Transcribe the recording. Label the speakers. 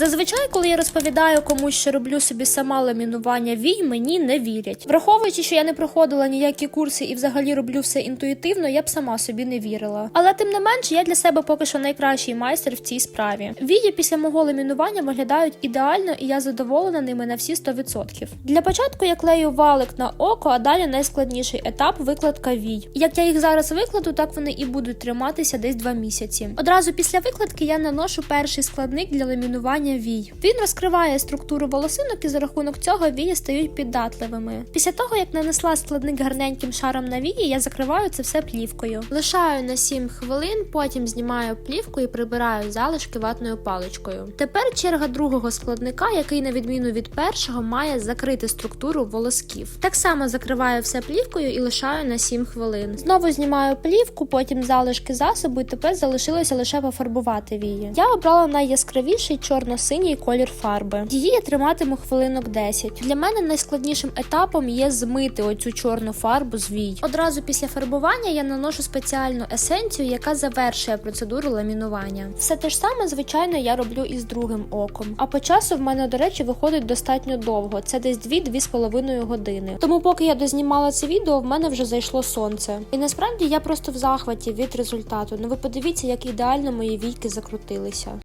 Speaker 1: Зазвичай, коли я розповідаю комусь, що роблю собі сама ламінування вій, мені не вірять. Враховуючи, що я не проходила ніякі курси і взагалі роблю все інтуїтивно, я б сама собі не вірила. Але тим не менш, я для себе поки що найкращий майстер в цій справі. Вії після мого ламінування виглядають ідеально, і я задоволена ними на всі 100%. Для початку я клею валик на око, а далі найскладніший етап викладка вій. Як я їх зараз викладу, так вони і будуть триматися десь два місяці. Одразу після викладки я наношу перший складник для ламінування вій. Він розкриває структуру волосинок і за рахунок цього вії стають піддатливими. Після того, як нанесла складник гарненьким шаром на вії, я закриваю це все плівкою. Лишаю на 7 хвилин, потім знімаю плівку і прибираю залишки ватною паличкою. Тепер черга другого складника, який, на відміну від першого, має закрити структуру волосків. Так само закриваю все плівкою і лишаю на 7 хвилин. Знову знімаю плівку, потім залишки засобу, і тепер залишилося лише пофарбувати вії. Я обрала найяскравіший чорно-синій колір фарби. Її я триматиму хвилинок 10. Для мене найскладнішим етапом є змити оцю чорну фарбу з вій. Одразу після фарбування я наношу спеціальну есенцію, яка завершує процедуру ламінування. Все те ж саме, звичайно, я роблю і з другим оком. А по часу в мене, до речі, виходить достатньо довго. Це десь 2-2,5 години. Тому, поки я дознімала це відео, в мене вже зайшло сонце. І насправді я просто в захваті від результату. Ну ви подивіться, як ідеально мої війки закрутилися.